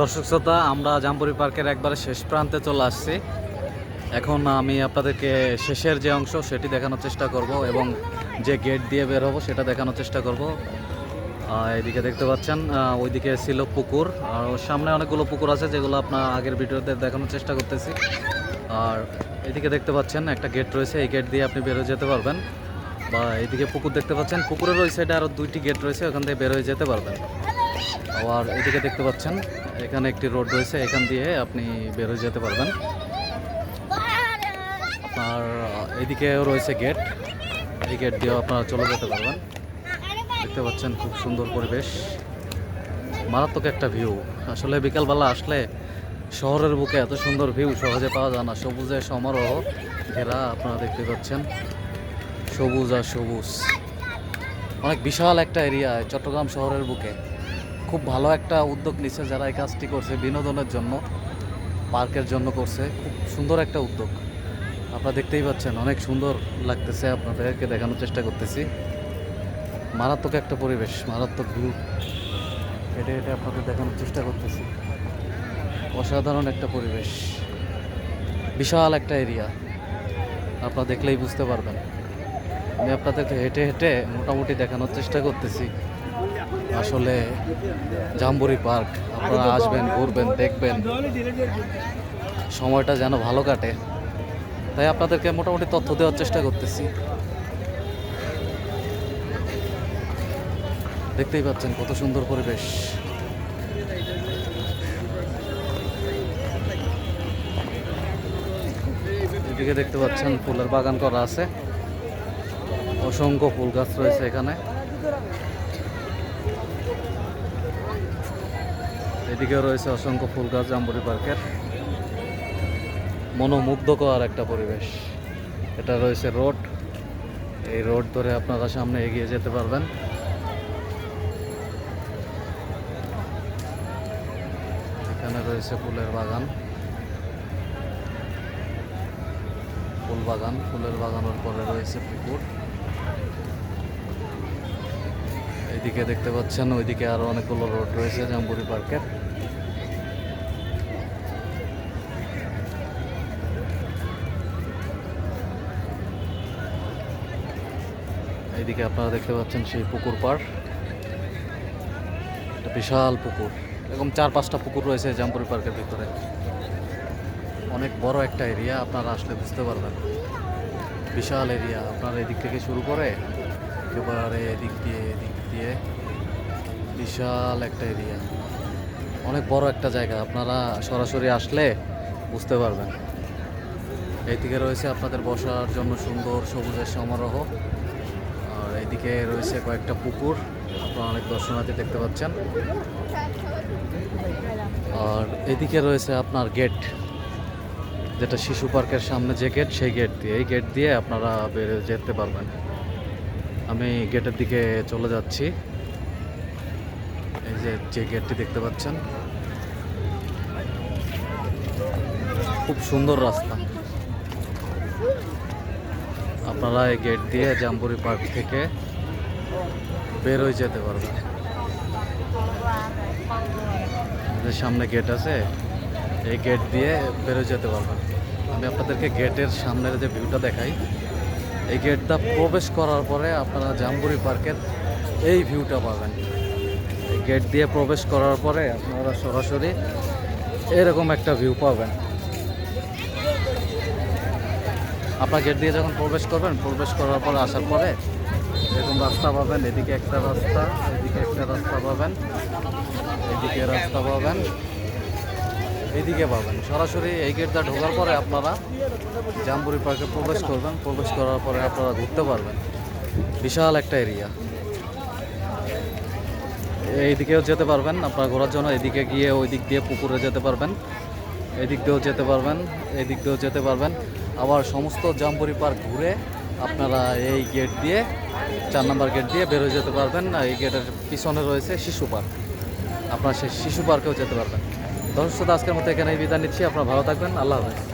দর্শক শ্রোতা, আমরা জামপুরি পার্কের একবারে শেষ প্রান্তে চলে আসছি। এখন আমি আপনাদেরকে শেষের যে অংশ সেটি দেখানোর চেষ্টা করব এবং যে গেট দিয়ে বের হব সেটা দেখানোর চেষ্টা করব। এদিকে দেখতে পাচ্ছেন ওইদিকে ছিল পুকুর, আর সামনে অনেকগুলো পুকুর আছে যেগুলো আপনার আগের ভিডিওতে দেখানোর চেষ্টা করতেছি। আর এদিকে দেখতে পাচ্ছেন, একটা গেট রয়েছে, এই গেট দিয়ে আপনি বের হয়ে যেতে পারবেন। বা এদিকে পুকুর দেখতে পাচ্ছেন, পুকুরের ওই সাইডে আরও দুইটি গেট রয়েছে, ওখান থেকে বের হয়ে যেতে পারবেন। আবার এদিকে দেখতে পাচ্ছেন এখানে একটি রোড রয়েছে, এখান দিয়ে আপনি বেরোয় যেতে পারবেন। আপনার এদিকেও রয়েছে গেট, এই গেট দিয়েও আপনারা চলে যেতে পারবেন। দেখতে পাচ্ছেন খুব সুন্দর পরিবেশ। মারাত্মক একটা ভিউ আসলে বিকালবেলা আসলে শহরের বুকে এত সুন্দর ভিউ সহজে পাওয়া যায় না। সবুজের সমারোহ ঘেরা আপনারা দেখতে পাচ্ছেন। সবুজ আর সবুজ। অনেক বিশাল একটা এরিয়া চট্টগ্রাম শহরের বুকে। খুব ভালো একটা উদ্যোগ নিচ্ছে যারা এই কাজটি করছে, বিনোদনের জন্য, পার্কের জন্য করছে। খুব সুন্দর একটা উদ্যোগ। আপনারা দেখতেই পাচ্ছেন, অনেক সুন্দর লাগতেছে আপনাদেরকে দেখানোর চেষ্টা করতেছি। মারাত্মক একটা পরিবেশ, মারাত্মক ভিউ। হেঁটে হেঁটে আপনাদের দেখানোর চেষ্টা করতেছি। অসাধারণ একটা পরিবেশ। বিশাল একটা এরিয়া। আপনারা দেখলেই বুঝতে পারবেন। আমি আপনাদেরকে হেঁটে হেঁটে মোটামুটি দেখানোর চেষ্টা করতেছি। আসলে জাম্বুরি পার্ক, আপনারা আসবেন, ঘুরবেন, দেখবেন। সময়টা যেন ভালো কাটে। তাই আপনাদেরকে মোটামুটি তথ্য দেওয়ার চেষ্টা করতেছি। দেখতেই পাচ্ছেন কত সুন্দর পরিবেশ। এদিকে দেখতে পাচ্ছেন ফুলের বাগান করা আছে। অসংখ্য ফুল গাছ রয়েছে এখানে। এদিকেও রয়েছে অসংখ্য ফুল গাছ জাম্বুরি পার্কের। মনোমুগ্ধকর একটা পরিবেশ। এটা রয়েছে রোড। এই রোড ধরে আপনারা সামনে এগিয়ে যেতে পারবেন। এখানে রয়েছে ফুলের বাগান। ফুল বাগান। ফুলের বাগানের পরে রয়েছে পুকুর। এইদিকে দেখতে পাচ্ছেন, ওইদিকে আরও অনেকগুলো রোড রয়েছে জাম্বুরি পার্কের। এইদিকে আপনারা দেখতে পাচ্ছেন সেই পুকুর পাড়। একটা বিশাল পুকুর। এরকম চার পাঁচটা পুকুর রয়েছে জাম্পুরি পার্কের ভিতরে। অনেক বড় একটা এরিয়া আপনারা আসলে বুঝতে পারবেন। বিশাল এরিয়া আপনার এদিক থেকে শুরু করে একেবারে এদিক দিয়ে এদিক দিয়ে বিশাল একটা এরিয়া অনেক বড় একটা জায়গা। আপনারা সরাসরি আসলে বুঝতে পারবেন। এইদিকে রয়েছে আপনাদের বসার জন্য সুন্দর সবুজের সমারোহ। আর এইদিকে রয়েছে কয়েকটা পুকুর আপনারা অনেক দর্শনার্থী দেখতে পাচ্ছেন। আর এদিকে রয়েছে আপনার গেট, যেটা শিশু পার্কের সামনে যে গেট, সেই গেট দিয়ে। এই গেট দিয়ে আপনারা বেরিয়ে যেতে পারবেন। আমি গেটের দিকে চলে যাচ্ছি। এই যে যে গেটটি দেখতে পাচ্ছেন। খুব সুন্দর রাস্তা। আপনারা এই গেট দিয়ে জাম্বুরি পার্ক থেকে বেরোয় যেতে পারবেন। সামনে গেট আছে, এই গেট দিয়ে বেরোয় যেতে পারবেন। আমি আপনাদেরকে গেটের সামনের যে ভিউটা দেখাই, এই গেটটা প্রবেশ করার পরে আপনারা জাম্বুরি পার্কের এই ভিউটা পাবেন। গেট দিয়ে প্রবেশ করার পরে আপনারা সরাসরি এরকম একটা ভিউ পাবেন। আপনার গেট দিয়ে যখন প্রবেশ করবেন, প্রবেশ করার পরে আসার পরে এরকম রাস্তা পাবেন, এদিকে একটা রাস্তা, এদিকে একটা রাস্তা পাবেন, এদিকে রাস্তা পাবেন এইদিকে পাবেন। সরাসরি এই গেটটা ঢোকার পরে আপনারা জাম্বুরি পার্কে প্রবেশ করবেন, প্রবেশ করার পরে আপনারা ঘুরতে পারবেন। বিশাল একটা এরিয়া এইদিকেও যেতে পারবেন, আপনারা ঘোরার জন্য এদিকে গিয়ে ওই দিক দিয়ে পুকুরে যেতে পারবেন, এদিক দিয়েও যেতে পারবেন, এদিক দিয়েও যেতে পারবেন। আবার সমস্ত জাম্বুরি পার্ক ঘুরে আপনারা এই গেট দিয়ে, চার নম্বর গেট দিয়ে বেরোয় যেতে পারবেন। এই গেটের পিছনে রয়েছে শিশু পার্ক। আপনারা সেই শিশু পার্কেও যেতে পারবেন। দর্শক, আজকের মতো এখানে বিদায় নিচ্ছি। আপনারা ভালো থাকবেন। আল্লাহ হাফেজ।